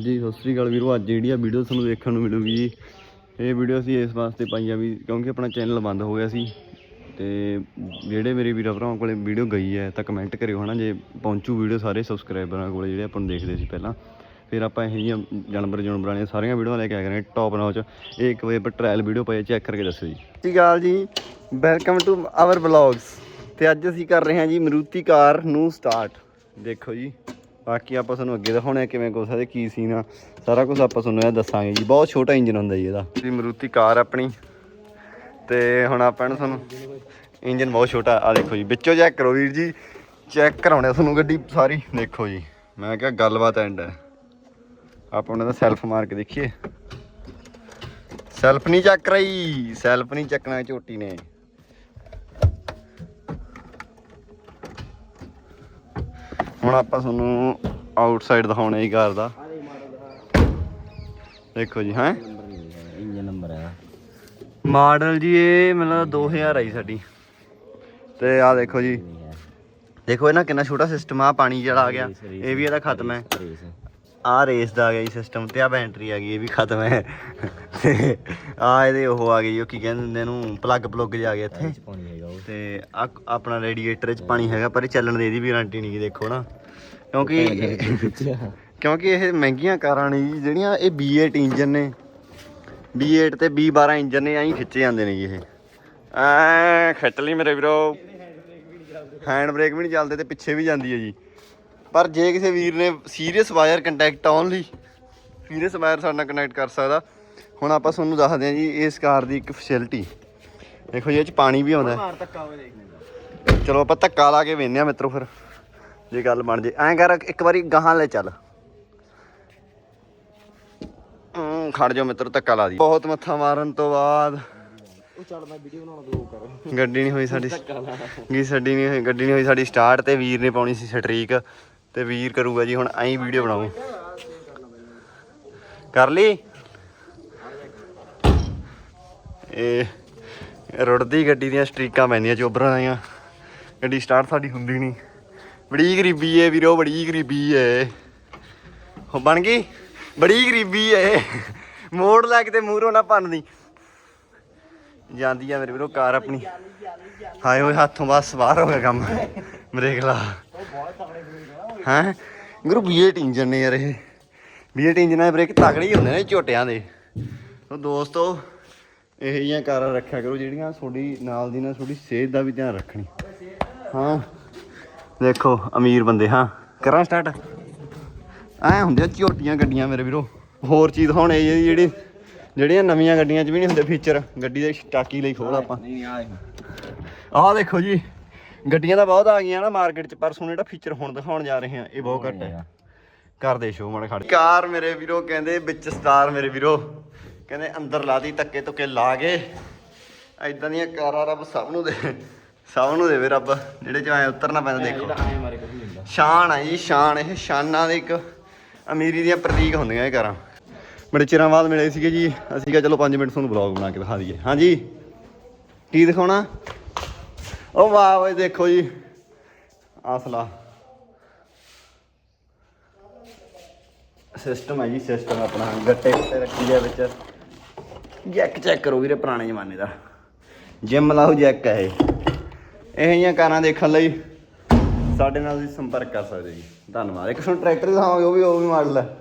ਜੀ, ਸਤਿ ਸ੍ਰੀ ਅਕਾਲ ਵੀਰੋ। ਅੱਜ ਜਿਹੜੀ ਆ ਵੀਡੀਓ ਤੁਹਾਨੂੰ ਦੇਖਣ ਨੂੰ ਮਿਲੂਗੀ ਜੀ, ਇਹ ਵੀਡੀਓ ਅਸੀਂ ਇਸ ਵਾਸਤੇ ਪਾਈ ਆ ਵੀ ਕਿਉਂਕਿ ਆਪਣਾ ਚੈਨਲ ਬੰਦ ਹੋ ਗਿਆ ਸੀ ਤੇ ਜਿਹੜੇ ਮੇਰੇ ਵੀਰਾਂ ਭਰਾਵਾਂ ਕੋਲੇ ਵੀਡੀਓ ਗਈ ਹੈ ਤਾਂ ਕਮੈਂਟ ਕਰਿਓ ਹਨਾ, ਜੇ ਪਹੁੰਚੂ ਵੀਡੀਓ ਸਾਰੇ ਸਬਸਕ੍ਰਾਈਬਰਾਂ ਕੋਲੇ ਜਿਹੜੇ ਆਪਾਂ ਨੂੰ ਦੇਖਦੇ ਸੀ ਪਹਿਲਾਂ। ਫਿਰ ਆਪਾਂ ਇਹ ਜਿਹੀਆਂ ਜਾਨਵਰ ਜਾਨਵਰ ਵਾਲੀਆਂ ਸਾਰੀਆਂ ਵੀਡੀਓ ਲੈ ਕੇ ਆ ਗਏ ਟੌਪ ਨੌਚ ਇਹ ਇੱਕ ਵਜੇ ਪਰ ਟ੍ਰਾਇਲ ਵੀਡੀਓ ਪਏ ਚੈੱਕ ਕਰਕੇ ਦੱਸਿਓ ਜੀ। ਸਤਿ ਸ਼੍ਰੀ ਅਕਾਲ ਜੀ ਵੈਲਕਮ ਟੂ ਆਵਰ ਵਲੌਗਸ ਤੇ ਅੱਜ ਅਸੀਂ ਕਰ ਰਹੇ ਹਾਂ ਜੀ, ਮਰੂਤੀ ਕਾਰ ਨੂੰ ਸਟਾਰਟ ਦੇਖੋ ਜੀ। ਬਾਕੀ ਆਪਾਂ ਤੁਹਾਨੂੰ ਅੱਗੇ ਦਿਖਾਉਣਾ ਕਿਵੇਂ ਕੋਸਾ ਦੇ ਕੀ ਸੀਨ ਆ। ਸਾਰਾ ਕੁਝ ਆਪਾਂ ਤੁਹਾਨੂੰ ਇਹ ਦੱਸਾਂਗੇ ਜੀ। ਬਹੁਤ ਛੋਟਾ ਇੰਜਨ ਹੁੰਦਾ ਜੀ ਇਹਦਾ। ਜੀ, ਮਰੂਤੀ ਕਾਰ ਆਪਣੀ। ਤੇ ਹੁਣ ਆਪਾਂ ਨੂੰ ਤੁਹਾਨੂੰ ਇੰਜਨ ਬਹੁਤ ਛੋਟਾ ਆ ਦੇਖੋ ਜੀ, ਵਿੱਚੋਂ ਚੈੱਕ ਕਰੋ ਵੀਰ ਜੀ। ਚੈੱਕ ਕਰਾਉਣੇ ਤੁਹਾਨੂੰ ਗੱਡੀ ਸਾਰੀ। ਦੇਖੋ ਜੀ, ਮੈਂ ਕਿਹਾ ਗੱਲਬਾਤ ਐਂਡ ਹੈ ਆਪਾਂ ਉਹਨਾਂ ਦਾ ਸੈਲਫ ਮਾਰ ਕੇ ਦੇਖੀਏ। ਸੈਲਫ ਨਹੀਂ ਚੱਕ ਰਹੀ ਸੈਲਫ ਨਹੀਂ ਚੱਕਣਾ ਝੋਟੀ ਨੇ। ਹੁਣ ਆਪਾਂ ਤੁਹਾਨੂੰ ਆਊਟਸਾਈਡ ਦਿਖਾਉਣਾ ਹੀ ਕਾਰ ਦਾ। ਦੇਖੋ ਜੀ ਹੈ? ਇੰਜਨ ਨੰਬਰ ਹੈ ਮਾਡਲ ਜੀ ਇਹ ਮਤਲਬ 2000 ਆਈ ਸਾਡੀ। ਤੇ ਆ ਦੇਖੋ ਜੀ। ਦੇਖੋ ਇਹ ਨਾ ਕਿੰਨਾ ਛੋਟਾ ਸਿਸਟਮ ਆ ਪਾਣੀ ਜਿਹੜਾ ਆ ਗਿਆ ਇਹ ਵੀ ਇਹਦਾ ਖਤਮ ਹੈ। ਆ ਰੇਸ ਦਾ ਆ ਗਿਆ ਜੀ ਸਿਸਟਮ ਤੇ ਆ ਬੈਟਰੀ ਆ ਗਈ ਇਹ ਵੀ ਖਤਮ ਹੈ। ਤੇ ਆ ਇਹਦੇ ਉਹ ਆ ਗਈ ਉਹ ਕੀ ਕਹਿੰਦੇ ਹੁੰਦੇ ਇਹਨੂੰ ਪਲੱਗ ਪਲੁੱਗ ਜਾ ਗਿਆ ਇੱਥੇ। ਤੇ ਆ ਆਪਣਾ ਰੇਡੀਏਟਰ 'ਚ ਪਾਣੀ ਹੈਗਾ ਪਰ ਇਹ ਚੱਲਣ ਦੀ ਇਹਦੀ ਵੀ ਗਾਰੰਟੀ ਨਹੀਂ ਦੇਖੋ ਨਾ। ਕਿਉਂਕਿ ਕਿਉਂਕਿ ਇਹ ਮਹਿੰਗੀਆਂ ਕਾਰਾਂ ਨੇ ਜੀ ਜਿਹੜੀਆਂ ਇਹ V8 ਇੰਜਨ ਨੇ। V8 ਤੇ V12 ਇੰਜਨ ਨੇ ਐਂ ਖਿੱਚੇ ਜਾਂਦੇ ਨੇ ਜੀ ਇਹ। ਐ ਖਿੱਚ ਲਈ ਮੇਰੇ ਵੀਰੋ। ਹੈਂਡ ਬ੍ਰੇਕ ਵੀ ਨਹੀਂ ਚੱਲਦੇ ਤੇ ਪਿੱਛੇ ਵੀ ਜਾਂਦੀ ਹੈ ਜੀ। ਪਰ ਜੇ ਕਿਸੇ ਵੀਰ ਨੇ ਸੀਰੀਅਸ ਵਾਇਰ ਕੰਟੈਕਟ ਆਉਣ ਲਈ ਸੀਰੀਅਸ ਵਾਇਰ ਸਾਡੇ ਨਾਲ ਕਨੈਕਟ ਕਰ ਸਕਦਾ। ਹੁਣ ਆਪਾਂ ਤੁਹਾਨੂੰ ਦੱਸਦੇ ਹਾਂ ਜੀ ਇਸ ਕਾਰ ਦੀ ਇੱਕ ਫੈਸਿਲਿਟੀ ਦੇਖੋ ਜੀ ਇਹ ਚ ਪਾਣੀ ਵੀ ਆਉਂਦਾ। ਮਾਰ ਧੱਕਾ ਚਲੋ ਆਪਾਂ ਧੱਕਾ ਲਾ ਕੇ ਵੇਖਨੇ ਆ ਮਿੱਤਰੋ ਫਿਰ ਜੇ ਗੱਲ ਬਣ ਜੇ। ਐਂ ਕਰ ਇੱਕ ਵਾਰੀ ਗਾਹਾਂ ਲੈ ਚੱਲ। ਹੂੰ ਖੜ ਜਾ ਮਿੱਤਰ ਧੱਕਾ ਲਾ ਦੀ ਬਹੁਤ ਮੱਥਾ ਮਾਰਨ ਤੋਂ ਬਾਅਦ। ਉਹ ਚੱਲ ਮੈਂ ਵੀਡੀਓ ਬਣਾਉਣਾ ਦੋ ਕਰ। ਗੱਡੀ ਨਹੀਂ ਹੋਈ ਸਾਡੀ। ਗੀ ਸਾਡੀ ਨਹੀਂ ਹੋਈ ਗੱਡੀ ਨਹੀਂ ਹੋਈ ਸਾਡੀ ਸਟਾਰਟ ਤੇ ਵੀਰ ਨੇ ਪਾਉਣੀ ਸੀ ਸਟ੍ਰੀਕ। ਤੇ ਵੀਰ ਕਰੂਗਾ ਜੀ ਹੁਣ ਐਂ ਵੀਡੀਓ ਬਣਾਉ ਕਰ ਲਈ? ਇਹ ਰੁੜਦੀ ਗੱਡੀ ਦੀਆਂ ਸਟ੍ਰੀਕਾਂ ਪੈਂਦੀਆਂ, ਚੋਬਰਾਂ ਦੀਆਂ ਗੱਡੀ ਸਟਾਰਟ ਸਾਡੀ ਹੁੰਦੀ ਨਹੀਂ ਬੜੀ ਗਰੀਬੀ ਏ ਵੀਰੋ, ਬੜੀ ਗਰੀਬੀ ਏ। ਹੋ, ਬਣ ਗਈ? ਬੜੀ ਗਰੀਬੀ ਏ। ਮੋੜ ਲੈ ਕੇ ਮੂਹਰੋਂ ਨਾ ਭੰਨਦੀ ਜਾਂਦੀ ਆ ਮੇਰੇ ਵੀਰੋ, ਕਾਰ ਆਪਣੀ। ਹਾਏ ਹੋਏ ਹੱਥੋਂ ਬਸ ਬਾਹਰ ਹੋ ਗਿਆ ਕੰਮ। ਬ੍ਰੇਕ ਲਾ ਹੈ? ਗੁਰੂ V8 ਇੰਜਨ ਨੇ ਯਾਰ ਇਹ। V8 ਇੰਜਨਾਂ ਦੇ ਬ੍ਰੇਕ ਤਗੜੇ ਹੀ ਹੁੰਦੇ ਨੇ ਝੋਟਿਆਂ ਦੇ। ਸੋ ਦੋਸਤੋ ਇਹ ਜਿਹੀਆਂ ਕਾਰਾਂ ਰੱਖਿਆ ਕਰੋ ਜਿਹੜੀਆਂ ਤੁਹਾਡੀ ਨਾਲ ਦੀ ਨਾਲ ਤੁਹਾਡੀ ਸਿਹਤ ਦਾ ਵੀ ਧਿਆਨ ਰੱਖਣੀ। ਹਾਂ। ਦੇਖੋ ਅਮੀਰ ਬੰਦੇ ਹਾਂ। ਕਰਾਂ ਸਟਾਰਟ ਐ ਹੁੰਦੇ ਆ ਝੋਟੀਆਂ ਗੱਡੀਆਂ ਮੇਰੇ ਵੀਰੋ। ਹੋਰ ਚੀਜ਼ ਹੁਣ ਇਹ ਜਿਹੜੀ ਜਿਹੜੀਆਂ ਨਵੀਆਂ ਗੱਡੀਆਂ 'ਚ ਵੀ ਨਹੀਂ ਹੁੰਦੇ ਫੀਚਰ ਗੱਡੀ ਦੇ ਸਟਾਕੀ ਲਈ ਖੋਲ ਆਪਾਂ। ਨਹੀਂ ਆ ਆਹ ਦੇਖੋ ਜੀ ਗੱਡੀਆਂ ਤਾਂ ਬਹੁਤ ਆ ਗਈਆਂ ਨਾ ਮਾਰਕੀਟ 'ਚ ਪਰ ਤੁਹਾਨੂੰ ਜਿਹੜਾ ਫੀਚਰ ਹੁਣ ਦਿਖਾਉਣ ਜਾ ਰਹੇ ਆ ਇਹ ਬਹੁਤ ਘੱਟ ਹੈ। ਕਰਦੇ ਸ਼ੋ ਮੜ ਖੜ। ਕਾਰ ਮੇਰੇ ਵੀਰੋ ਕਹਿੰਦੇ ਵਿੱਚ ਸਟਾਰ ਮੇਰੇ ਵੀਰੋ। ਕਹਿੰਦੇ ਅੰਦਰ ਲਾ ਦੀ ਧੱਕੇ ਧੁੱਕੇ ਲਾ ਕੇ। ਐਦਾਂ ਦੀਆਂ ਕਾਰਾਂ ਰੱਬ ਸਭ ਨੂੰ ਦੇ ਸਭ ਨੂੰ ਦੇਵੇ ਰੱਬ ਜਿਹੜੇ ਚ ਐ ਉਤਰਨਾ ਪੈਂਦਾ ਦੇਖੋ। ਸ਼ਾਨ ਆ ਜੀ ਸ਼ਾਨ ਇਹ ਸ਼ਾਨਾਂ ਦੇ ਇੱਕ ਅਮੀਰੀ ਦੀਆਂ ਪ੍ਰਤੀਕ ਹੁੰਦੀਆਂ ਇਹ ਕਾਰਾਂ। ਬੜੇ ਚਿਰਾਂ ਬਾਅਦ ਮਿਲੇ ਸੀਗੇ ਜੀ ਅਸੀਂ ਕਿਹਾ ਚਲੋ 5 ਮਿੰਟ ਤੁਹਾਨੂੰ ਬਲੌਗ ਬਣਾ ਕੇ ਦਿਖਾ ਦਈਏ। ਹਾਂਜੀ ਕੀ ਦਿਖਾਉਣਾ? ਉਹ ਵਾਹ ਓਏ ਦੇਖੋ ਜੀ। ਆਸਲਾ ਸਿਸਟਮ ਹੈ ਜੀ ਸਿਸਟਮ ਆਪਣਾ ਗੱਟੇ ਤੇ ਰੱਖੀ ਦੇ ਵਿੱਚ। ਜੈਕ ਚੈੱਕ ਕਰੋ ਵੀਰੇ ਪੁਰਾਣੇ ਜ਼ਮਾਨੇ ਦਾ। ਜਿਮ ਲਾਓ ਜੈਕ ਹੈ ਇਹ। ਇਹ ਜਿਹੀਆਂ ਕਾਰਾਂ ਦੇਖਣ ਲਈ ਸਾਡੇ ਨਾਲ ਤੁਸੀਂ ਸੰਪਰਕ ਕਰ ਸਕਦੇ ਜੀ। ਧੰਨਵਾਦ। ਇੱਕ ਤੁਹਾਨੂੰ ਟਰੈਕਟਰ ਦਿਖਾਵਾਂਗੇ, ਉਹ ਵੀ ਉਹ ਵੀ ਮਾਡਲ ਹੈ।